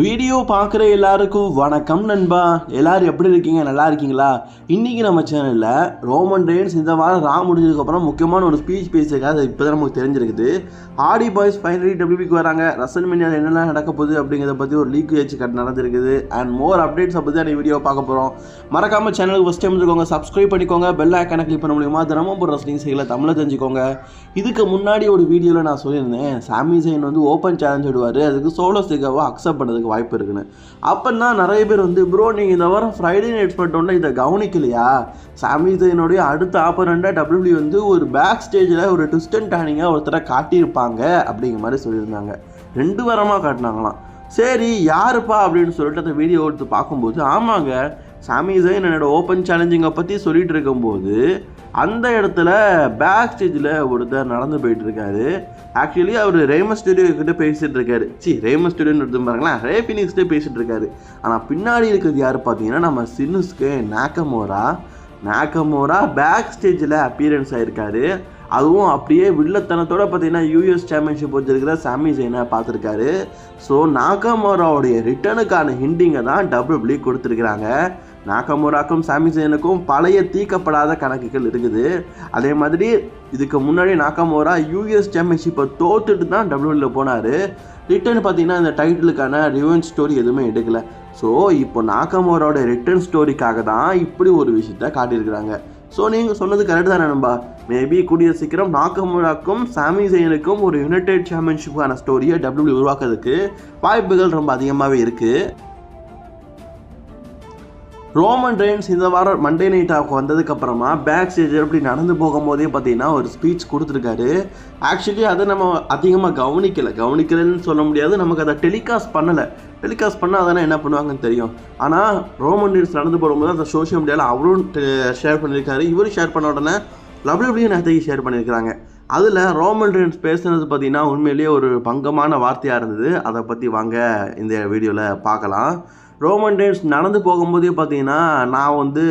Video பார்க்குற எல்லாருக்கும் வணக்கம் நண்பா. எல்லாரும் எப்படி இருக்கீங்க? நல்லா இருக்கீங்களா? இன்றைக்கி நம்ம சேனலில் ரோமன் ரெயின்ஸ் இந்த வாரம் ரா முடிஞ்சதுக்கப்புறம் முக்கியமான ஒரு ஸ்பீச் பேசியிருக்காரு. அது இப்போ தான் நமக்கு தெரிஞ்சிருக்குது. ஆடி பாய்ஸ் ஃபைனலி டபிள்யூபிக்கு வராங்க. ரசல் மினியால் என்னெல்லாம் நடக்க போகுது அப்படிங்கிறத பற்றி ஒரு லீக் ஏச்சு கட் நடந்திருக்குது. அண்ட் மோர் அப்டேட்ஸை பற்றி அந்த வீடியோ பார்க்க போகிறோம் மறக்காமல் சேனலுக்கு ஃபஸ்ட் டைம் இருக்கோங்க சப்ஸ்கிரைப் பண்ணிக்கோங்க. பெல் ஐக்கானை கிளிக் பண்ண முடியுமா? தினமும் போகிற ரசலிங் செய்யல தமிழை தெரிஞ்சுக்கோங்க. இதுக்கு முன்னாடி ஒரு வீடியோவில் நான் சொல்லியிருந்தேன். சாமி சைன் வந்து ஓப்பன் சேலஞ்ச் விடுவார். அதுக்கு சோலோ சிகாவை அக்செப்ட் பண்ணதுக்கு வாய்ப்பு இருக்குன்னு. அப்போன்னா நிறைய பேர் வந்து ப்ரோ நீங்கள் இந்த வாரம் ஃப்ரைடே நைட் பண்ணிட்டோன்னா இதை கவனிக்கலையா? சாமி ஜெயினுடைய அடுத்த ஆப்பரண்டாக டபிள்யூ வந்து ஒரு பேக் ஸ்டேஜில் ஒரு ட்விஸ்டன் டேனிங்காக ஒருத்தரை காட்டியிருப்பாங்க அப்படிங்கிற மாதிரி சொல்லியிருந்தாங்க. ரெண்டு வாரமாக காட்டினாங்களாம். சரி யாருப்பா அப்படின்னு சொல்லிட்டு அந்த வீடியோ எடுத்து பார்க்கும்போது ஆமாங்க சாமி ஜெயின் என்னோட ஓப்பன் சேலஞ்சிங்கை பற்றி சொல்லிகிட்டு இருக்கும்போது அந்த இடத்துல பேக் ஸ்டேஜில் ஒருத்தர் நடந்து போயிட்டுருக்காரு. ஆக்சுவலி அவர் ரேமஸ் ஸ்டுடியோ கிட்ட பேசிகிட்டு இருக்காரு. சி ரேமஸ் ஸ்டுடியோன்னு எடுத்து பாருங்களேன். ரே ஃபினிக்ஸ்டே பேசிகிட்டு இருக்காரு. ஆனால் பின்னாடி இருக்கிறது யார் பார்த்தீங்கன்னா நம்ம சின்னுஸ்க்கு நாக்கமோரா நாக்கமோரா பேக் ஸ்டேஜில் அப்பியரன்ஸ் ஆயிருக்காரு. அதுவும் அப்படியே வில்லத்தனத்தோட பார்த்தீங்கன்னா யூஎஸ் சாம்பியன்ஷிப் வச்சிருக்கிற சாமி ஜெயினை பார்த்துருக்காரு? ஸோ நாகமோராவுடைய ரிட்டனுக்கான ஹிண்டிங்கை தான் டபிள்யூபிள்யூ கொடுத்துருக்குறாங்க. நாகமுராக்கும் சாமி ஜெயினுக்கும் பழைய தீக்கப்படாத கணக்குகள் இருக்குது. அதே மாதிரி இதுக்கு முன்னாடி நாகமோரா யூஎஸ் சாம்பியன்ஷிப்பை தோத்துட்டு தான் டபிள்யூல போனார். ரிட்டர்ன் பார்த்தீங்கன்னா இந்த டைட்டிலுக்கான ரிவென்ஸ் ஸ்டோரி எதுவுமே எடுக்கல. ஸோ இப்போ நாகமோரோட ரிட்டர்ன் ஸ்டோரிக்காக தான் இப்படி ஒரு விஷயத்த காட்டியிருக்கிறாங்க. ஸோ நீங்கள் சொன்னது கரெக்ட் தானே நண்பா? மேபி கூடிய சீக்கிரம் நாகமுராக்கும் சாமி ஜெயனுக்கும் ஒரு யுனைடெட் சாம்பியன்ஷிப்பான ஸ்டோரியை டபிள்யூ உருவாக்குறதுக்கு வாய்ப்புகள் ரொம்ப அதிகமாகவே இருக்குது ரோமன் ரெயின்ஸ் இந்த வாரம் மண்டே நைட் ஆஃப் வந்ததுக்கப்புறமா பேக் ஸ்டேஜ் அப்படி நடந்து போகும்போதே பார்த்தீங்கன்னா ஒரு ஸ்பீச் கொடுத்துருக்காரு. ஆக்சுவலி அதை நம்ம அதிகமாக கவனிக்கலை. கவனிக்கலைன்னு சொல்ல முடியாது. நமக்கு அதை டெலிகாஸ்ட் பண்ணலை. டெலிகாஸ்ட் பண்ணால் அதெல்லாம் என்ன பண்ணுவாங்கன்னு தெரியும். ஆனால் ரோமன் ரெயின்ஸ் நடந்து போகும்போது அந்த சோஷியல் மீடியாவில் அவரும் ஷேர் பண்ணியிருக்காரு. இவரும் ஷேர் பண்ண உடனே டபிள்யூபிள்யூ நேத்தையும் ஷேர் பண்ணியிருக்கிறாங்க. அதில் ரோமன் ரெயின்ஸ் பேசுனது பார்த்தீங்கன்னா உண்மையிலேயே ஒரு பங்கமான வார்த்தையாக இருந்தது. அதை பற்றி வாங்க இந்த வீடியோவில் பார்க்கலாம். ரோமன் டேன்ஸ் நடந்து போகும்போதே பார்த்தீங்கன்னா நான் வந்து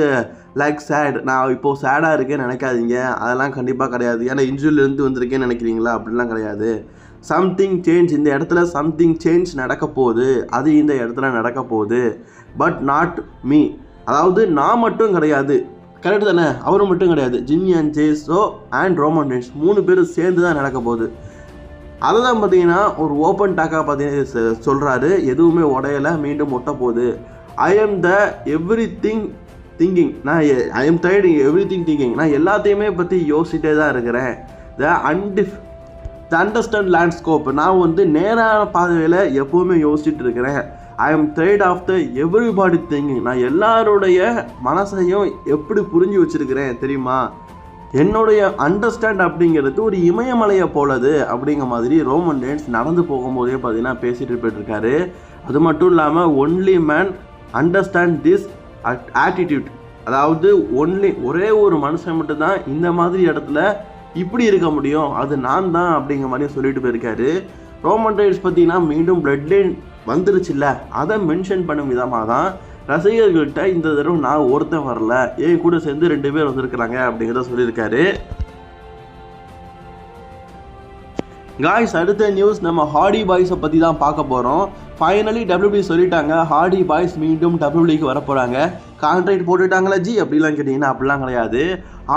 லைக் சேட் நான் இப்போது சேடாக இருக்கேன்னு நினைக்காதீங்க. அதெல்லாம் கண்டிப்பாக கிடையாது. ஏன்னா இன்ஜுரிலேருந்து வந்திருக்கேன்னு நினைக்கிறீங்களா? அப்படிலாம் கிடையாது. சம்திங் சேஞ்ச் இந்த இடத்துல சம்திங் சேஞ்ச் நடக்க போகுது. அது இந்த இடத்துல நடக்க போகுது. பட் நாட் மீ அதாவது நான் மட்டும் கிடையாது. கரெக்டு தானே? அவரும் மட்டும் கிடையாது. Jimmy and Jey Uso and Roman dance மூணு பேரும் சேர்ந்து தான் நடக்க போகுது. அதை தான் பார்த்தீங்கன்னா ஒரு ஓப்பன் டாக்காக பார்த்தீங்கன்னா சொல்கிறாரு எதுவுமே உடையலை மீண்டும் ஒட்ட போகுது. I am the everything thinking நான் ஐ எம் டைடு எவ்ரி திங் திங்கிங் நான் எல்லாத்தையுமே பற்றி யோசிச்சிட்டே தான் இருக்கிறேன். த அன்டிஃப் த அண்டர்ஸ்டாண்ட் லேண்ட்ஸ்கோப் நான் வந்து நேரான பாதையில் எப்போவுமே யோசிச்சுட்டு இருக்கிறேன். I am tired of the everybody thinking நான் எல்லாருடைய மனசையும் எப்படி புரிஞ்சு வச்சுருக்கிறேன் தெரியுமா? என்னுடைய அண்டர்ஸ்டாண்ட் அப்படிங்கிறது ஒரு இமயமலையை போலது அப்படிங்கிற மாதிரி ரோமன் டேன்ஸ் நடந்து போகும்போதே பார்த்தீங்கன்னா பேசிட்டு போயிட்டுருக்காரு. அது மட்டும் இல்லாமல் only man understand this attitude அதாவது ஒன்லி ஒரே ஒரு மனுஷன் மட்டும்தான் இந்த மாதிரி இடத்துல இப்படி இருக்க முடியும். அது நான் தான் அப்படிங்கிற மாதிரி சொல்லிட்டு போயிருக்காரு. ரோமன் டைட்ஸ் பார்த்தீங்கன்னா மீண்டும் பிளட் லைன் வந்துருச்சுல்ல. அதை மென்ஷன் பண்ணும் விதமாக தான் ரசிகர்கள்கிட்ட இந்த தடவை நான் ஒருத்தன் வரல. என் கூட சேர்ந்து ரெண்டு பேர் வந்திருக்கிறாங்க அப்படிங்கிறத சொல்லியிருக்காரு. காய்ஸ் அடுத்த நியூஸ் நம்ம ஹாடி பாய்ஸை பற்றி தான் பார்க்க போகிறோம் ஃபைனலி டபிள்யூபி சொல்லிட்டாங்க ஹார்டி பாய்ஸ் மீண்டும் டபிள்யூபிக்கு வரப்போகிறாங்க கான்ட்ராக்ட் போட்டுட்டாங்களா ஜி? அப்படிலாம் கேட்டிங்கன்னா அப்படிலாம் கிடையாது.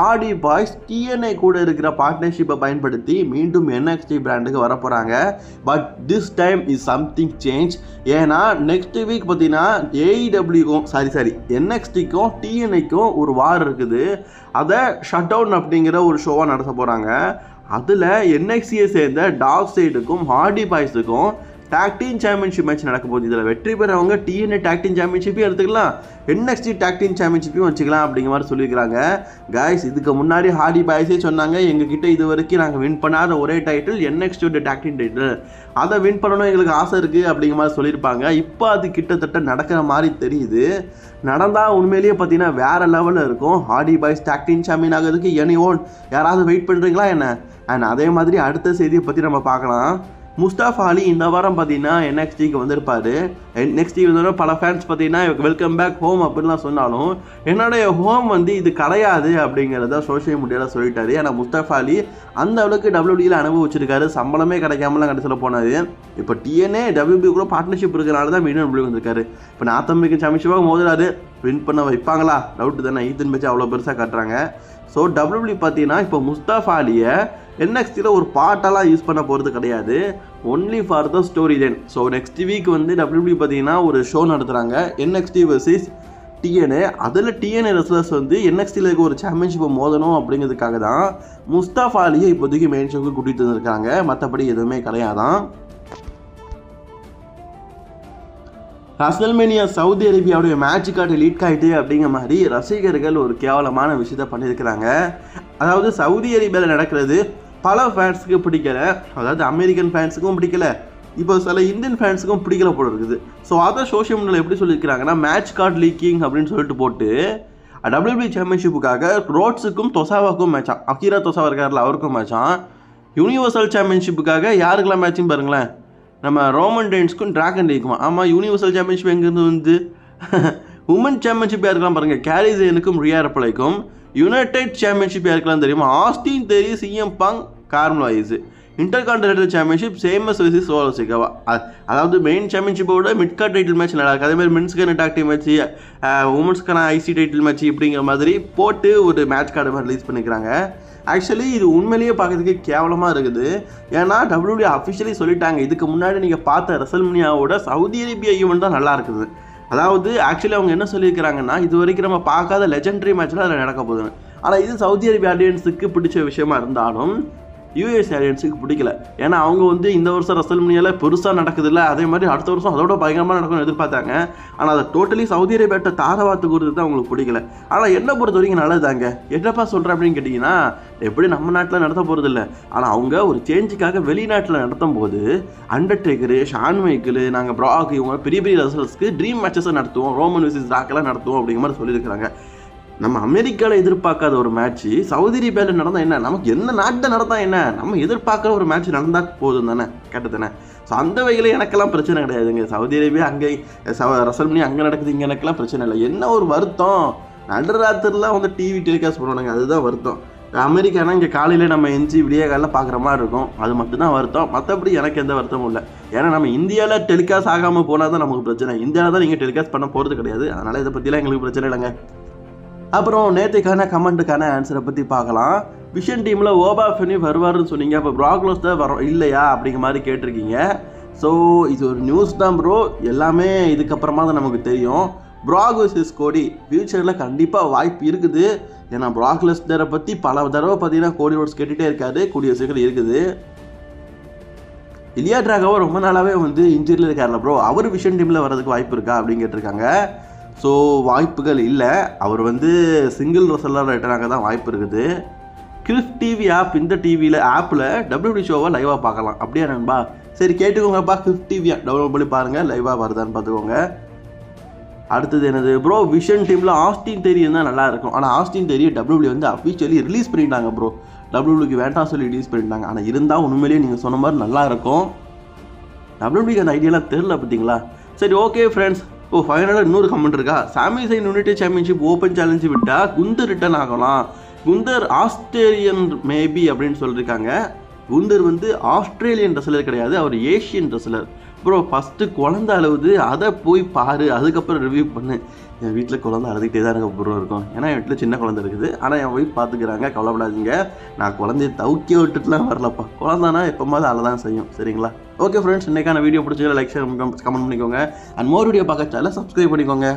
ஆடி பாய்ஸ் டிஎன்ஐ கூட இருக்கிற பார்ட்னர்ஷிப்பை பயன்படுத்தி மீண்டும் என்எக்ஸ்டி பிராண்டுக்கு வரப்போகிறாங்க but this time is something change ஏன்னா நெக்ஸ்ட் வீக் பார்த்தீங்கன்னா ஏஇடபிள்யூக்கும் சாரி சாரி என்எக்ஸ்டிக்கும் டிஎன்ஐக்கும் ஒரு வார் இருக்குது. அதை ஷட் டவுன் அப்படிங்கிற ஒரு ஷோவாக நடத்த போகிறாங்க அதில் என்எக்சியை சேர்ந்த டாக் சைடுக்கும் ஹார்டி பாய்ஸுக்கும் டாக்டீன் சாம்பியன்ஷிப் மேட்ச் நடக்க போகுது. இதில் வெற்றி பெறவங்க டிஎன்ஏ டாக்டீன் சாம்பியன்ஷிப்பையும் எடுத்துக்கலாம். என்எக்ஸ்டி டாக்டீன் சாம்பியன்ஷிப்பையும் வச்சுக்கலாம் அப்படிங்கிற மாதிரி சொல்லியிருக்காங்க காய்ஸ் இதுக்கு முன்னாடி ஹாடி பாய்ஸே சொன்னாங்க. எங்ககிட்ட இது வரைக்கும் நாங்கள் வின் பண்ணாத ஒரே டைட்டில் என்எக்ஸ்டியோட டாக்டீன் டைட்டில் அதை வின் பண்ணணும் எங்களுக்கு ஆசை இருக்குது அப்படிங்கிற மாதிரி சொல்லியிருப்பாங்க. இப்போ அது கிட்டத்தட்ட நடக்கிற மாதிரி தெரியுது. நடந்தால் உண்மையிலேயே பார்த்தீங்கன்னா வேறு லெவலில் இருக்கும். Hardy boys tag team champion ஆகிறதுக்கு எனி ஓன் யாராவது வெயிட் பண்ணுறீங்களா என்ன? அண்ட் அதே மாதிரி அடுத்த செய்தியை பற்றி நம்ம பார்க்கலாம். முஸ்தாஃப் அலி இந்த வாரம் பார்த்தீங்கன்னா என்எக்ஸ்டிக்கு வந்திருப்பாரு. நெக்ஸ்ட் வந்து பல ஃபேன்ஸ் பார்த்தீங்கன்னா வெல்கம் பேக் ஹோம் அப்படின்லாம் சொன்னாலும் என்னுடைய ஹோம் வந்து இது கிடையாது அப்படிங்கிறத சோஷியல் மீடியாவில் சொல்லிட்டாரு. ஏன்னா முஸ்தஃப் அலி அந்த அளவுக்கு டபிள்யூடியில் அனுபவிச்சிருக்காரு. சம்பளமே கிடைக்காமலாம் கடைசியில் போனாரு. இப்போ டிஎன்ஏ டபிள்யூபி கூட பார்ட்னர்ஷிப் இருக்கிறனால தான் மீண்டும் டபிள்யூ வந்திருக்காரு. இப்போ நார்த் அமெரிக்கன் சாம்பியன்ஷிப்பாக மோதுறாரு. வின் பண்ண வைப்பாங்களா? டவுட் தானே. ஈத்தன் பேச்சு அவ்வளோ பெருசாக காட்டுறாங்க. ஸோ டபிள்யூபி பார்த்தீங்கன்னா இப்போ முஸ்தாஃப் அலியை என்எக்ஸ்டியில் ஒரு பாட்டெல்லாம் யூஸ் பண்ண போகிறது கிடையாது. Only for the story then so next week வந்து டபிள்யூபி பார்த்தீங்கன்னா ஒரு ஷோ நடத்துகிறாங்க என்எக்ஸ்டி வர்சஸ் டிஎன்ஏ அதில் டிஎன்ஏ ரெஸ்லர்ஸ் வந்து என்எக்ஸ்டியில் இருக்க ஒரு சாம்பியன்ஷிப்பை மோதணும் அப்படிங்கிறதுக்காக தான் முஸ்தாஃப் அலியை இப்போதைக்கு மெயின் ஷோக்கு கூட்டிகிட்டு வந்திருக்காங்க. மற்றபடி எதுவுமே கிடையாதான். ரசல்மேனியா சவுதி அரேபியாவுடைய மேட்ச் கார்டு லீட் ஆகிட்டு அப்படிங்கிற மாதிரி ரசிகர்கள் ஒரு கேவலமான விஷயத்த பண்ணியிருக்கிறாங்க. அதாவது சவுதி அரேபியாவில் நடக்கிறது பல ஃபேன்ஸுக்கு பிடிக்கல. அதாவது அமெரிக்கன் ஃபேன்ஸுக்கும் பிடிக்கல. இப்போ சில இந்தியன் ஃபேன்ஸுக்கும் பிடிக்கல போல இருக்குது. ஸோ அதை சோஷியல் மீடியாவில் எப்படி சொல்லியிருக்கிறாங்கன்னா மேட்ச் கார்டு லீக்கிங் அப்படின்னு சொல்லிட்டு போட்டு டபிள்யூபிள்யூ சாம்பியன்ஷிப்புக்காக ரோட்ஸுக்கும் தொசாவாக்கும் மேட்சான் அக்கீரா தொசாவா இருக்கார்ல அவருக்கும் மேட்சான் யூனிவர்சல் சாம்பியன்ஷிப்புக்காக யாருக்கெல்லாம் மேட்சும் பாருங்களேன். நம்ம ரோமன் டென்ஸ்க்கும் ட்ராகன் டேக்குமா ஆமாம் யூனிவர்சல் சாம்பியன்ஷிப் எங்கேருந்து வந்து? உமன் சாம்பியன்ஷிப் யாருக்கெல்லாம் பாருங்கள் கேரிசேனுக்கும் ரியா ரப்பலைக்கும் யுனைடெட் சாம்பியன்ஷிப் யாருக்கெல்லாம் தெரியுமா? Austin Theory CM Punk Carmelo Hayes intercontinental championship Sheamus versus Solo Sikoa அதாவது மெயின் சாம்பியன்ஷிப்போட மிட் கார்ட் டைட்டில் மேட்ச் நடக்கும் அதே மாதிரி மென்ஸ்க்கான டாக்டி மேட்ச் உமன்ஸ்க்கான ஐசி டைட்டில் மேட்ச் இப்படிங்கிற மாதிரி போட்டு ஒரு மேட்ச் கார்டு மாதிரி ரிலீஸ் பண்ணிக்கிறாங்க. ஆக்சுவலி இது உண்மையிலேயே பார்க்கறதுக்கு கேவலமாக இருக்குது. ஏன்னா டபிள்யூடி அஃபிஷியலி சொல்லிட்டாங்க. இதுக்கு முன்னாடி நீங்கள் பார்த்த ரசல்மனியாவோட சவுதி அரேபியா ஈவெண்ட் தான் நல்லா இருக்குது. அதாவது ஆக்சுவலி அவங்க என்ன சொல்லியிருக்கிறாங்கன்னா இது வரைக்கும் நம்ம பார்க்காத லெஜெண்டரி மேட்ச்லாம் அதில் நடக்க போகுதுன்னு. ஆனால் இது சவுதி அரேபியா ஆடியன்ஸுக்கு பிடிச்ச விஷயமா இருந்தாலும் யூஎஸ் ஏலியன்ஸுக்கு பிடிக்கல. ஏன்னா அவங்க வந்து இந்த வருஷம் ரசல்மனியாவில் பெருசாக நடக்குதுல்ல. அதே மாதிரி அடுத்த வருஷம் அதோட பயங்கரமாக நடக்கும்னு எதிர்பார்த்தாங்க. ஆனால் அதை டோட்டலி சவுதி அரேபியாட்ட தாரவாத்து கொடுத்து தான் அவங்களுக்கு பிடிக்கல. ஆனால் என்ன பொறுத்த வரைக்கும் நல்லதாங்க என்னப்பா சொல்கிறேன் அப்படின்னு கேட்டிங்கன்னா எப்படி நம்ம நாட்டில் நடத்த போகிறது இல்லை ஆனால் அவங்க ஒரு சேஞ்சுக்காக வெளிநாட்டில் நடத்தும் போது அண்டர்டேக்கரு ஷான் மைக்கிள் நாங்கள் ப்ராக் இவங்க பெரிய பெரிய ரசல்ஸ்க்கு ட்ரீம் மேட்சஸை நடத்துவோம். ரோமன் விசிஸ் ராக்கெல்லாம் நடத்துவோம் அப்படிங்கிற மாதிரி சொல்லியிருக்கிறாங்க. நம்ம அமெரிக்காவில் எதிர்பார்க்காத ஒரு மேட்ச்சு சவுதி அரேபியாவில் நடந்தால் என்ன? நமக்கு எந்த நாட்டில் நடந்தால் என்ன? நம்ம எதிர்பார்க்குற ஒரு மேட்ச் நடந்தால் போதும் தானே? கேட்டது தானே? ஸோ அந்த வகையில் எனக்கெல்லாம் பிரச்சனை கிடையாதுங்க. சவுதி அரேபியா அங்கே ரசல்மனி அங்கே நடக்குது இங்கே எனக்கெல்லாம் பிரச்சனை இல்லை. என்ன ஒரு வருத்தம்? நடுராத்திரிலாம் வந்து டிவி டெலிகாஸ்ட் பண்ணணுங்க அதுதான் வருத்தம். அமெரிக்கானா இங்கே காலையில் நம்ம எஞ்சி விடிய காலையில் பார்க்குற மாதிரி இருக்கும். அது மட்டும்தான் வருத்தம். மற்றபடி எனக்கு எந்த வருத்தமும் இல்லை. ஏன்னா நம்ம இந்தியாவில் டெலிகாஸ்ட் ஆகாமல் போனால் தான் நமக்கு பிரச்சனை. இந்தியாவில் தான் நீங்கள் டெலிகாஸ்ட் பண்ண போகிறது கிடையாது. அதனால் இதை பற்றிலாம் எங்களுக்கு பிரச்சனை இல்லைங்க. அப்புறம் நேற்றுக்கான கமெண்ட்டுக்கான ஆன்சரை பற்றி பார்க்கலாம். விஷன் டீமில் ஓபா ஃபெனி வருவார்னு சொன்னீங்க. அப்போ ப்ராக்லோஸ் தான் வரோம் இல்லையா? அப்படிங்கிற மாதிரி கேட்டிருக்கீங்க. ஸோ இது ஒரு நியூஸ் தான் ப்ரோ எல்லாமே இதுக்கப்புறமா தான் நமக்கு தெரியும். ப்ராகோசிஸ் கோடி ஃப்யூச்சரில் கண்டிப்பாக வாய்ப்பு இருக்குது. ஏன்னா ப்ராக்லெஸ்டரை பற்றி பல தடவை பார்த்தீங்கன்னா கோடி ரோட்ஸ் கேட்டுகிட்டே இருக்காரு. கூடிய சீக்கிரம் இருக்குது. இலியா டிராகவோ ரொம்ப நாளாகவே வந்து இன்ஜுரியில் இருக்கார்ல ப்ரோ அவர் விஷன் டீமில் வர்றதுக்கு வாய்ப்பு இருக்கா? அப்படின்னு கேட்டிருக்காங்க. ஸோ வாய்ப்புகள் இல்லை. அவர் வந்து சிங்கிள் ரெசலர் ரைட்டராக தான் வாய்ப்பு இருக்குது. கிறிஸ் டிவி ஆப் இந்த டிவியில் ஆப்பில் டபிள்யூடி ஷோவை லைவாக பார்க்கலாம். அப்படியே நண்பா? சரி கேட்டுக்கோங்கப்பா. கிறிஸ் டிவி டவுன்லோட் பண்ணி பாருங்கள் லைவாக வருதான்னு பார்த்துக்கோங்க. அடுத்தது என்னது? ப்ரோ விஷன் டீமில் ஆஸ்டின் தெரியும் தான் நல்லா இருக்கும். ஆனால் ஆஸ்டின் தெரிய டபிள்யூடி வந்து அஃபிஷியலி ரிலீஸ் பண்ணிட்டாங்க ப்ரோ டபிள்யூடிக்கு வேண்டாம் சொல்லி ரிலீஸ் பண்ணிட்டாங்க. ஆனால் இருந்தால் உண்மையிலேயே நீங்கள் சொன்ன மாதிரி நல்லா இருக்கும். டபிள்யூடிக்கு அந்த ஐடியாலாம் தெரில பார்த்தீங்களா சரி ஓகே ஃப்ரெண்ட்ஸ் ஓ ஃபைனலாக இன்னொரு கமெண்ட் இருக்கா? Sami Zayn united championship open challenge விட்டால் குந்தர் ரிட்டர்ன் ஆகலாம். குந்தர் ஆஸ்திரேலியன் மேபி அப்படின்னு சொல்லியிருக்காங்க குந்தர் வந்து ஆஸ்திரேலியன் ரெஸ்லர் கிடையாது அவர் ஏஷியன் ரெஸ்லர் ப்ரோ ஃபஸ்ட்டு குழந்த அழுவுது அதை போய் பாரு அதுக்கப்புறம் ரிவ்யூ பண்ணு. என் வீட்டில் குழந்த அழுதுகிட்டே தான் எனக்கு ப்ரோ இருக்கும். ஏன்னா என் வீட்டில் சின்ன குழந்தை இருக்குது. ஆனால் என் ஒய்ஃப் பார்த்துக்கிறாங்க கவலைப்படாதீங்க. நான் குழந்தைய தவுக்கி விட்டுட்டுலாம் வரலப்பா. குழந்தானா எப்போமாவது அழதான் செய்யும். சரிங்களா? ஓகே ஃப்ரெண்ட்ஸ் இன்றைக்கான வீடியோ பிடிச்சி லைக் ஷேர் கமெண்ட் பண்ணிக்கோங்க. அண்ட் மோர் வீடியோ பார்க்க சேனல் சப்ஸ்கிரைப் பண்ணிக்கோங்க.